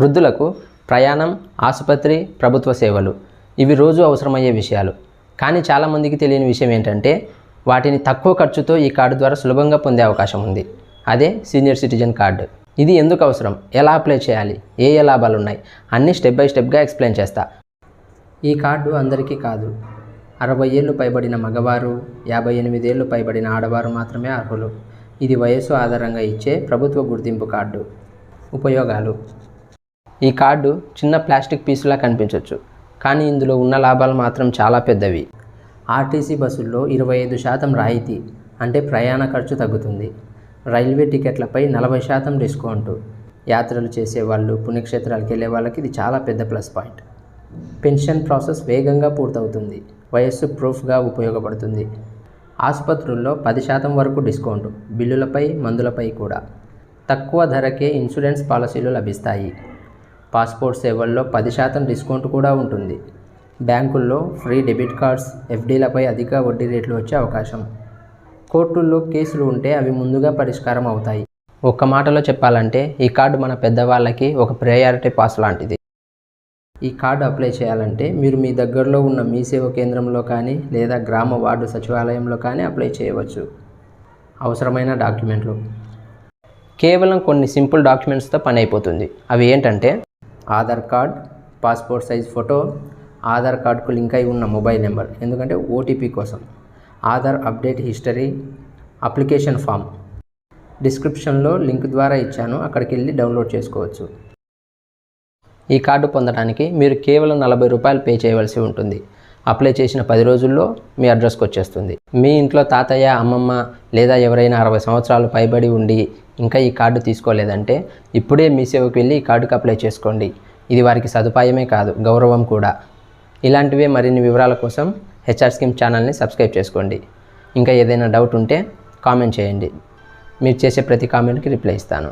వృద్ధులకు ప్రయాణం ఆసుపత్రి ప్రభుత్వ సేవలు ఇవి రోజు అవసరమయ్యే విషయాలు. కానీ చాలామందికి తెలియని విషయం ఏంటంటే వాటిని తక్కువ ఖర్చుతో ఈ కార్డు ద్వారా సులభంగా పొందే అవకాశం ఉంది. అదే సీనియర్ సిటిజన్ కార్డు. ఇది ఎందుకు అవసరం? ఎలా అప్లై చేయాలి? ఏ ఏ లాభాలు ఉన్నాయి అన్నీ స్టెప్ బై స్టెప్గా ఎక్స్ప్లెయిన్ చేస్తా. ఈ కార్డు అందరికీ కాదు. అరవై ఏళ్ళు పైబడిన మగవారు యాభై ఎనిమిదేళ్ళు పైబడిన ఆడవారు మాత్రమే అర్హులు. ఇది వయస్సు ఆధారంగా ఇచ్చే ప్రభుత్వ గుర్తింపు కార్డు. ఉపయోగాలు. ఈ కార్డు చిన్న ప్లాస్టిక్ పీసులా కనిపించవచ్చు కానీ ఇందులో ఉన్న లాభాలు మాత్రం చాలా పెద్దవి. ఆర్టీసీ బస్సుల్లో ఇరవై ఐదు శాతం రాయితీ అంటే ప్రయాణ ఖర్చు తగ్గుతుంది. రైల్వే టికెట్లపై నలభై శాతం డిస్కౌంట్. యాత్రలు చేసేవాళ్ళు పుణ్యక్షేత్రాలకు వెళ్ళే వాళ్ళకి ఇది చాలా పెద్ద ప్లస్ పాయింట్. పెన్షన్ ప్రాసెస్ వేగంగా పూర్తవుతుంది. వయస్సు ప్రూఫ్గా ఉపయోగపడుతుంది. ఆసుపత్రుల్లో పది శాతం వరకు డిస్కౌంట్ బిల్లులపై మందులపై కూడా. తక్కువ ధరకే ఇన్సూరెన్స్ పాలసీలు లభిస్తాయి. పాస్పోర్ట్ సేవల్లో పది శాతం డిస్కౌంట్ కూడా ఉంటుంది. బ్యాంకుల్లో ఫ్రీ డెబిట్ కార్డ్స్ ఎఫ్డీలపై అధిక వడ్డీ రేట్లు వచ్చే అవకాశం. కోర్టుల్లో కేసులు ఉంటే అవి ముందుగా పరిష్కారం అవుతాయి. ఒక్క మాటలో చెప్పాలంటే ఈ కార్డు మన పెద్దవాళ్ళకి ఒక ప్రయారిటీ పాస్ లాంటిది. ఈ కార్డు అప్లై చేయాలంటే మీరు మీ దగ్గరలో ఉన్న మీ సేవ కేంద్రంలో కానీ లేదా గ్రామ వార్డు సచివాలయంలో కానీ అప్లై చేయవచ్చు. అవసరమైన డాక్యుమెంట్లు. కేవలం కొన్ని సింపుల్ డాక్యుమెంట్స్తో పని అయిపోతుంది. అవి ఏంటంటే Aadhaar card passport size photo Aadhaar కార్డుకు లింక్ అయి ఉన్న మొబైల్ నెంబర్ ఎందుకంటే ఓటీపీ కోసం. Aadhaar update history application form. డిస్క్రిప్షన్లో లింక్ ద్వారా ఇచ్చాను అక్కడికి వెళ్ళి డౌన్లోడ్ చేసుకోవచ్చు. ఈ కార్డు పొందడానికి మీరు కేవలం నలభై రూపాయలు పే చేయవలసి ఉంటుంది. అప్లై చేసిన పది రోజుల్లో మీ అడ్రస్కి వచ్చేస్తుంది. మీ ఇంట్లో తాతయ్య అమ్మమ్మ లేదా ఎవరైనా అరవై సంవత్సరాలు పైబడి ఉండి ఇంకా ఈ కార్డు తీసుకోలేదంటే ఇప్పుడే మీ సేవకు వెళ్ళి ఈ కార్డుకి అప్లై చేసుకోండి. ఇది వారికి సదుపాయమే కాదు గౌరవం కూడా. ఇలాంటివే మరిన్ని వివరాల కోసం హెచ్ఆర్ స్కీమ్ ఛానల్ని సబ్స్క్రైబ్ చేసుకోండి. ఇంకా ఏదైనా డౌట్ ఉంటే కామెంట్ చేయండి. మీరు చేసే ప్రతి కామెంట్కి రిప్లై ఇస్తాను.